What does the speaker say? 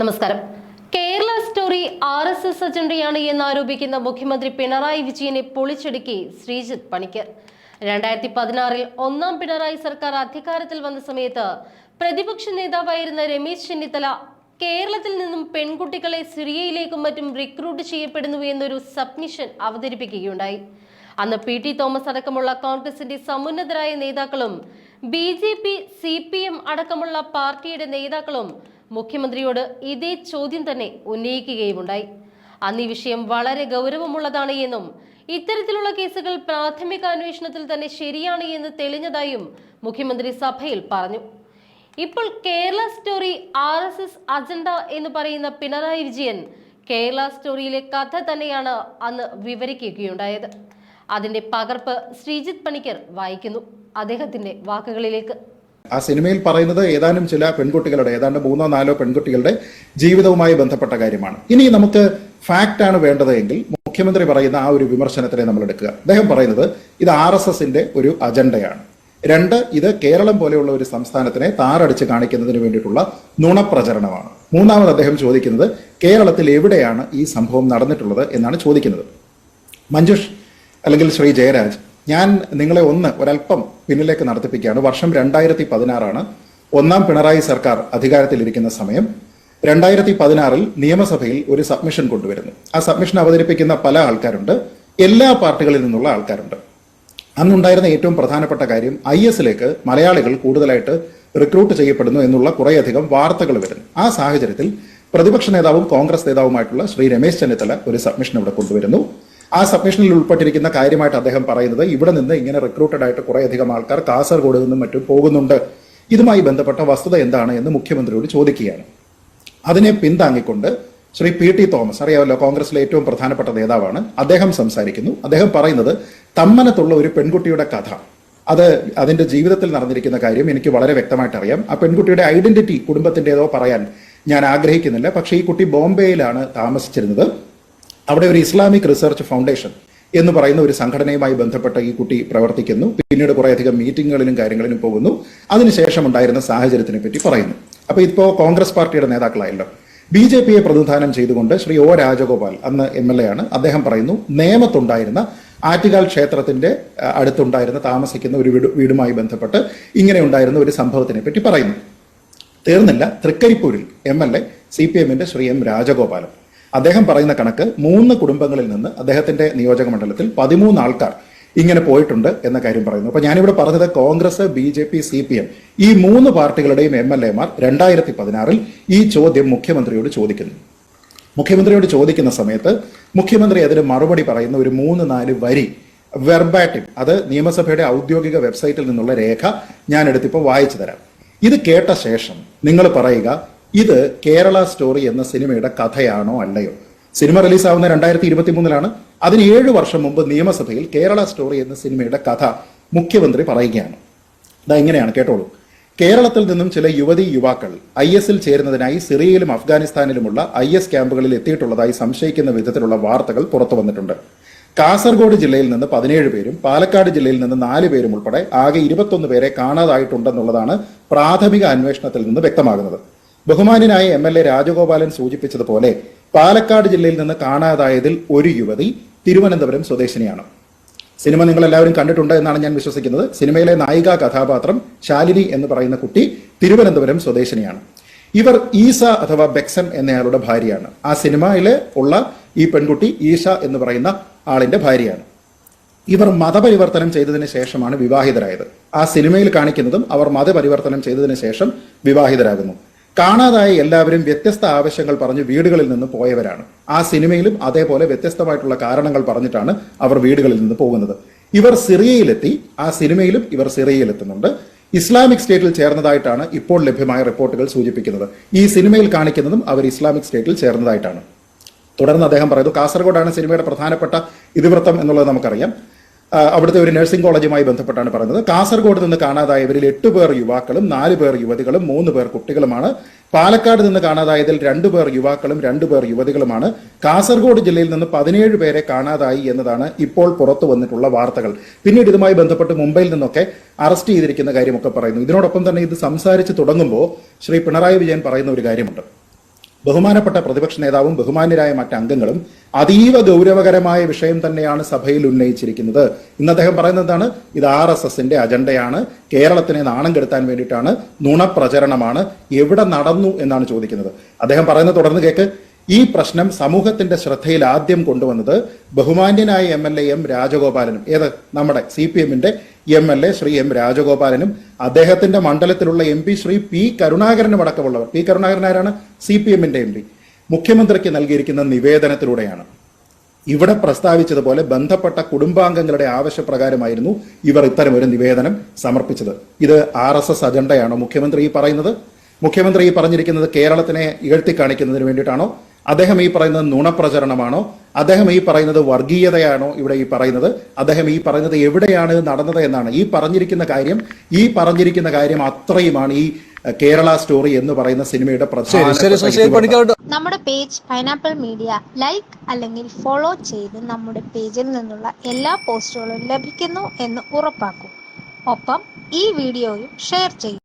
നമസ്കാരം. Kerala Story R S S അജണ്ടയാണ് എന്നാരോപിക്കുന്ന മുഖ്യമന്ത്രി പിണറായി വിജയനെ പൊളിച്ചടുക്കി ശ്രീജിത്ത് പണിക്കർ രണ്ടായിരത്തി പതിനാറിൽ ഒന്നാം പിണറായി സർക്കാർ അധികാരത്തിൽ വന്ന സമയത്ത് പ്രതിപക്ഷ നേതാവായിരുന്ന രമേശ് ചെന്നിത്തല കേരളത്തിൽ നിന്നും പെൺകുട്ടികളെ സിറിയയിലേക്കും മറ്റും റിക്രൂട്ട് ചെയ്യപ്പെടുന്നു എന്നൊരു സബ്മിഷൻ അവതരിപ്പിക്കുകയുണ്ടായി. അന്ന് പി ടി തോമസ് അടക്കമുള്ള കോൺഗ്രസിന്റെ സമുന്നതരായ നേതാക്കളും B J P C P M അടക്കമുള്ള പാർട്ടിയുടെ നേതാക്കളും മുഖ്യമന്ത്രിയോട് ഇതേ ചോദ്യം തന്നെ ഉന്നയിക്കുകയുമുണ്ടായി. അന്ന് ഈ വിഷയം വളരെ ഗൗരവമുള്ളതാണ് എന്നും ഇത്തരത്തിലുള്ള കേസുകൾ പ്രാഥമിക അന്വേഷണത്തിൽ തന്നെ ശരിയാണ് എന്ന് തെളിഞ്ഞതായും മുഖ്യമന്ത്രി സഭയിൽ പറഞ്ഞു. ഇപ്പോൾ Kerala Story R S S agenda എന്ന് പറയുന്ന പിണറായി വിജയൻ കേരള സ്റ്റോറിയിലെ കഥ തന്നെയാണ് അന്ന് വിവരിക്കുകയുണ്ടായത്. അതിന്റെ പകർപ്പ് ശ്രീജിത് പണിക്കർ വായിക്കുന്നു. അദ്ദേഹത്തിന്റെ വാക്കുകളിലേക്ക്. ആ സിനിമയിൽ പറയുന്നത് ഏതാനും ചില പെൺകുട്ടികളുടെ ഏതാണ്ട് മൂന്നോ നാലോ പെൺകുട്ടികളുടെ ജീവിതവുമായി ബന്ധപ്പെട്ട കാര്യമാണ്. ഇനി നമുക്ക് ഫാക്റ്റ് ആണ് വേണ്ടത് എങ്കിൽ മുഖ്യമന്ത്രി പറയുന്ന ആ ഒരു വിമർശനത്തിനെ നമ്മൾ എടുക്കുക. അദ്ദേഹം പറയുന്നത് ഇത് ആർ എസ് എസിന്റെ ഒരു അജണ്ടയാണ്. രണ്ട് ഇത് കേരളം പോലെയുള്ള ഒരു സംസ്ഥാനത്തിനെ താറടിച്ച് കാണിക്കുന്നതിന് വേണ്ടിയിട്ടുള്ള നുണപ്രചരണമാണ്. മൂന്നാമത് അദ്ദേഹം ചോദിക്കുന്നത് കേരളത്തിൽ എവിടെയാണ് ഈ സംഭവം നടന്നിട്ടുള്ളത് എന്നാണ് ചോദിക്കുന്നത്. മഞ്ജുഷ് അല്ലെങ്കിൽ ശ്രീ ജയരാജ് ഞാൻ നിങ്ങളെ ഒന്ന് ഒരല്പം പിന്നിലേക്ക് നടത്തിപ്പിക്കുകയാണ്. വർഷം രണ്ടായിരത്തി പതിനാറാണ് ഒന്നാം പിണറായി സർക്കാർ അധികാരത്തിലിരിക്കുന്ന സമയം. രണ്ടായിരത്തി പതിനാറിൽ നിയമസഭയിൽ ഒരു സബ്മിഷൻ കൊണ്ടുവരുന്നു. ആ സബ്മിഷൻ അവതരിപ്പിക്കുന്ന പല ആൾക്കാരുണ്ട്. എല്ലാ പാർട്ടികളിൽ നിന്നുള്ള ആൾക്കാരുണ്ട്. അന്നുണ്ടായിരുന്ന ഏറ്റവും പ്രധാനപ്പെട്ട കാര്യം ഐ എസിലേക്ക് മലയാളികൾ കൂടുതലായിട്ട് റിക്രൂട്ട് ചെയ്യപ്പെടുന്നു എന്നുള്ള കുറേയധികം വാർത്തകൾ വരുന്നു. ആ സാഹചര്യത്തിൽ പ്രതിപക്ഷ നേതാവും കോൺഗ്രസ് നേതാവുമായിട്ടുള്ള ശ്രീ രമേശ് ചെന്നിത്തല ഒരു സബ്മിഷൻ ഇവിടെ കൊണ്ടുവരുന്നു. ആ സബ്മിഷനിൽ ഉൾപ്പെട്ടിരിക്കുന്ന കാര്യമായിട്ട് അദ്ദേഹം പറയുന്നത് ഇവിടെ നിന്ന് ഇങ്ങനെ റിക്രൂട്ടഡ് ആയിട്ട് കുറേയധികം ആൾക്കാർ കാസർഗോഡ് നിന്നും മറ്റും പോകുന്നുണ്ട്. ഇതുമായി ബന്ധപ്പെട്ട വസ്തുത എന്താണ് എന്ന് മുഖ്യമന്ത്രിയോട് ചോദിക്കുകയാണ്. അതിനെ പിന്താങ്ങിക്കൊണ്ട് ശ്രീ പി ടി തോമസ് അറിയാമല്ലോ കോൺഗ്രസിലെ ഏറ്റവും പ്രധാനപ്പെട്ട നേതാവാണ് അദ്ദേഹം സംസാരിക്കുന്നു. അദ്ദേഹം പറയുന്നത് തമ്മനത്തുള്ള ഒരു പെൺകുട്ടിയുടെ കഥ. അത് അതിന്റെ ജീവിതത്തിൽ നടന്നിരിക്കുന്ന കാര്യം എനിക്ക് വളരെ വ്യക്തമായിട്ട് അറിയാം ആ പെൺകുട്ടിയുടെ ഐഡന്റിറ്റി കുടുംബത്തിന്റെതോ പറയാൻ ഞാൻ ആഗ്രഹിക്കുന്നില്ല. പക്ഷേ ഈ കുട്ടി ബോംബെയിലാണ് താമസിച്ചിരുന്നത്. അവിടെ ഒരു ഇസ്ലാമിക് റിസർച്ച് ഫൗണ്ടേഷൻ എന്ന് പറയുന്ന ഒരു സംഘടനയുമായി ബന്ധപ്പെട്ട ഈ കുട്ടി പ്രവർത്തിക്കുന്നു. പിന്നീട് കുറേയധികം മീറ്റിങ്ങുകളിലും കാര്യങ്ങളിലും പോകുന്നു. അതിനുശേഷം ഉണ്ടായിരുന്ന സാഹചര്യത്തിനെ പറ്റി പറയുന്നു. അപ്പോൾ ഇപ്പോ കോൺഗ്രസ് പാർട്ടിയുടെ നേതാക്കളായല്ലോ. ബി ജെ പിയെ പ്രതിനിധാനം ചെയ്തുകൊണ്ട് ശ്രീ ഒ രാജഗോപാൽ അന്ന് എം എൽ എ ആണ്. അദ്ദേഹം പറയുന്നു നേമത്തുണ്ടായിരുന്ന ആറ്റുകാൽ ക്ഷേത്രത്തിന്റെ അടുത്തുണ്ടായിരുന്ന താമസിക്കുന്ന ഒരു വീട് വീടുമായി ബന്ധപ്പെട്ട് ഇങ്ങനെ ഉണ്ടായിരുന്ന ഒരു സംഭവത്തിനെ പറ്റി പറയുന്നു. തീർന്നില്ല. തൃക്കരിപ്പൂരിൽ M L A C P എമ്മിന്റെ ശ്രീ എം രാജഗോപാലൻ അദ്ദേഹം പറയുന്ന കണക്ക് മൂന്ന് കുടുംബങ്ങളിൽ നിന്ന് അദ്ദേഹത്തിന്റെ നിയോജക മണ്ഡലത്തിൽ പതിമൂന്ന് ആൾക്കാർ ഇങ്ങനെ പോയിട്ടുണ്ട് എന്ന കാര്യം പറയുന്നു. അപ്പൊ ഞാനിവിടെ പറഞ്ഞത് Congress B J P C P M ഈ മൂന്ന് പാർട്ടികളുടെയും എം എൽ എമാർ രണ്ടായിരത്തി പതിനാറിൽ ഈ ചോദ്യം മുഖ്യമന്ത്രിയോട് ചോദിക്കുന്നു. മുഖ്യമന്ത്രിയോട് ചോദിക്കുന്ന സമയത്ത് മുഖ്യമന്ത്രി അതിന് മറുപടി പറയുന്ന ഒരു മൂന്ന് നാല് വരി വെർബാറ്റിം അത് നിയമസഭയുടെ ഔദ്യോഗിക വെബ്സൈറ്റിൽ നിന്നുള്ള രേഖ ഞാൻ എടുത്തിപ്പോൾ വായിച്ചു തരാം. ഇത് കേട്ട ശേഷം നിങ്ങൾ പറയുക ഇത് കേരള സ്റ്റോറി എന്ന സിനിമയുടെ കഥയാണോ അല്ലയോ? സിനിമ റിലീസാവുന്ന രണ്ടായിരത്തി ഇരുപത്തി മൂന്നിലാണ് അതിന് ഏഴ് വർഷം മുമ്പ് നിയമസഭയിൽ കേരള സ്റ്റോറി എന്ന സിനിമയുടെ കഥ മുഖ്യമന്ത്രി പറയുകയാണ്. ഇതാ ഇങ്ങനെയാണ് കേട്ടോളൂ. കേരളത്തിൽ നിന്നും ചില യുവതി യുവാക്കൾ ഐ എസിൽ ചേരുന്നതിനായി സിറിയയിലും അഫ്ഗാനിസ്ഥാനിലുമുള്ള ഐ എസ് ക്യാമ്പുകളിൽ എത്തിയിട്ടുള്ളതായി സംശയിക്കുന്ന വിധത്തിലുള്ള വാർത്തകൾ പുറത്തു വന്നിട്ടുണ്ട്. കാസർഗോഡ് ജില്ലയിൽ നിന്ന് പതിനേഴ് പേരും പാലക്കാട് ജില്ലയിൽ നിന്ന് നാല് പേരും ഉൾപ്പെടെ ആകെ ഇരുപത്തൊന്ന് പേരെ കാണാതായിട്ടുണ്ടെന്നുള്ളതാണ് പ്രാഥമിക അന്വേഷണത്തിൽ നിന്ന് വ്യക്തമാകുന്നത്. ബഹുമാന്യനായ എം എൽ എ രാജഗോപാലൻ സൂചിപ്പിച്ചതുപോലെ പാലക്കാട് ജില്ലയിൽ നിന്ന് കാണാതായതിൽ ഒരു യുവതി തിരുവനന്തപുരം സ്വദേശിനിയാണ്. സിനിമ നിങ്ങൾ എല്ലാവരും കണ്ടിട്ടുണ്ട് എന്നാണ് ഞാൻ വിശ്വസിക്കുന്നത്. സിനിമയിലെ നായിക കഥാപാത്രം ശാലിനി എന്ന് പറയുന്ന കുട്ടി തിരുവനന്തപുരം സ്വദേശിനിയാണ്. ഇവർ ഈസ അഥവാ ബെക്സൻ എന്നയാളുടെ ഭാര്യയാണ്. ആ സിനിമയിലെ ഉള്ള ഈ പെൺകുട്ടി ഈഷ എന്ന് പറയുന്ന ആളിന്റെ ഭാര്യയാണ്. ഇവർ മതപരിവർത്തനം ചെയ്തതിന് ശേഷമാണ് വിവാഹിതരായത്. ആ സിനിമയിൽ കാണിക്കുന്നതും അവർ മതപരിവർത്തനം ചെയ്തതിന് ശേഷം വിവാഹിതരാകുന്നു. കാണാതായ എല്ലാവരും വ്യത്യസ്ത ആവശ്യങ്ങൾ പറഞ്ഞ് വീടുകളിൽ നിന്ന് പോയവരാണ്. ആ സിനിമയിലും അതേപോലെ വ്യത്യസ്തമായിട്ടുള്ള കാരണങ്ങൾ പറഞ്ഞിട്ടാണ് അവർ വീടുകളിൽ നിന്ന് പോകുന്നത്. ഇവർ സിറിയയിലെത്തി ആ സിനിമയിലും ഇവർ സിറിയയിലെത്തുന്നുണ്ട്. ഇസ്ലാമിക് സ്റ്റേറ്റിൽ ചേർന്നതായിട്ടാണ് ഇപ്പോൾ ലഭ്യമായ റിപ്പോർട്ടുകൾ സൂചിപ്പിക്കുന്നത്. ഈ സിനിമയിൽ കാണിക്കുന്നതും അവർ ഇസ്ലാമിക് സ്റ്റേറ്റിൽ ചേർന്നതായിട്ടാണ്. തുടർന്ന് അദ്ദേഹം പറയുന്നു കാസർഗോഡാണ് സിനിമയുടെ പ്രധാനപ്പെട്ട ഇതിവൃത്തം എന്നുള്ളത് നമുക്കറിയാം. അവിടുത്തെ ഒരു നഴ്സിംഗ് കോളേജുമായി ബന്ധപ്പെട്ടാണ് പറയുന്നത് കാസർഗോഡ് നിന്ന് കാണാതായവരിൽ എട്ട് പേർ യുവാക്കളും നാല് പേർ യുവതികളും മൂന്ന് പേർ കുട്ടികളുമാണ്. പാലക്കാട് നിന്ന് കാണാതായതിൽ രണ്ടു പേർ യുവാക്കളും രണ്ടു പേർ യുവതികളുമാണ്. കാസർഗോഡ് ജില്ലയിൽ നിന്ന് പതിനേഴ് പേരെ കാണാതായി എന്നതാണ് ഇപ്പോൾ പുറത്തു വന്നിട്ടുള്ള വാർത്തകൾ. പിന്നീട് ഇതുമായി ബന്ധപ്പെട്ട് മുംബൈയിൽ നിന്നൊക്കെ അറസ്റ്റ് ചെയ്തിരിക്കുന്ന കാര്യമൊക്കെ പറയുന്നു. ഇതിനോടൊപ്പം തന്നെ ഇത് സംസാരിച്ച് തുടങ്ങുമ്പോൾ ശ്രീ പിണറായി വിജയൻ പറയുന്ന ഒരു കാര്യമുണ്ട്. ബഹുമാനപ്പെട്ട പ്രതിപക്ഷ നേതാവും ബഹുമാന്യരായ മറ്റ് അംഗങ്ങളും അതീവ ഗൗരവകരമായ വിഷയം തന്നെയാണ് സഭയിൽ ഉന്നയിച്ചിരിക്കുന്നത്. ഇന്ന് അദ്ദേഹം പറയുന്നത് എന്താണ്? ഇത് ആർ എസ് എസിന്റെ അജണ്ടയാണ്. കേരളത്തിനെ നാണം കെടുത്താൻ വേണ്ടിയിട്ടാണ് നുണപ്രചരണമാണ്. എവിടെ നടന്നു എന്നാണ് ചോദിക്കുന്നത്. അദ്ദേഹം പറയുന്നത് തുടർന്ന് കേക്ക്. ഈ പ്രശ്നം സമൂഹത്തിന്റെ ശ്രദ്ധയിൽ ആദ്യം കൊണ്ടുവന്നത് ബഹുമാന്യനായ എം എൽ എ എം രാജഗോപാലനും ഏത് നമ്മുടെ സി പി എമ്മിന്റെ M L A Shri M രാജഗോപാലനും അദ്ദേഹത്തിന്റെ മണ്ഡലത്തിലുള്ള എം പി ശ്രീ പി കരുണാകരനും അടക്കമുള്ളവർ. പി കരുണാകരൻ ആരാണ്? സി പി എമ്മിന്റെ എം പി. മുഖ്യമന്ത്രിക്ക് നൽകിയിരിക്കുന്ന നിവേദനത്തിലൂടെയാണ്. ഇവിടെ പ്രസ്താവിച്ചതുപോലെ ബന്ധപ്പെട്ട കുടുംബാംഗങ്ങളുടെ ആവശ്യപ്രകാരമായിരുന്നു ഇവർ ഇത്തരം ഒരു നിവേദനം സമർപ്പിച്ചത്. ഇത് ആർ എസ് എസ് അജണ്ടയാണോ മുഖ്യമന്ത്രി ഈ പറയുന്നത്? മുഖ്യമന്ത്രി ഈ പറഞ്ഞിരിക്കുന്നത് കേരളത്തിനെ ഇകഴ്ത്തി കാണിക്കുന്നതിന് വേണ്ടിയിട്ടാണോ? അദ്ദേഹം ഈ പറയുന്നത് നുണപ്രചരണമാണോ? അദ്ദേഹം ഈ പറയുന്നത് വർഗീയതയാണോ ഇവിടെ ഈ പറയുന്നത്? അദ്ദേഹം ഈ പറയുന്നത് എവിടെയാണ് നടന്നത് എന്നാണ്. ഈ പറഞ്ഞിരിക്കുന്ന കാര്യം ഈ പറഞ്ഞിരിക്കുന്ന കാര്യം അത്രയുമാണ് ഈ കേരള സ്റ്റോറി എന്ന് പറയുന്ന സിനിമയുടെ നമ്മുടെ പേജ് പൈനാപ്പിൾ മീഡിയ ലൈക്ക് അല്ലെങ്കിൽ ഫോളോ ചെയ്ത് നമ്മുടെ പേജിൽ നിന്നുള്ള എല്ലാ പോസ്റ്റുകളും ലഭിക്കുന്നു എന്ന് ഉറപ്പാക്കൂ. ഒപ്പം ഈ വീഡിയോയും ഷെയർ ചെയ്യും.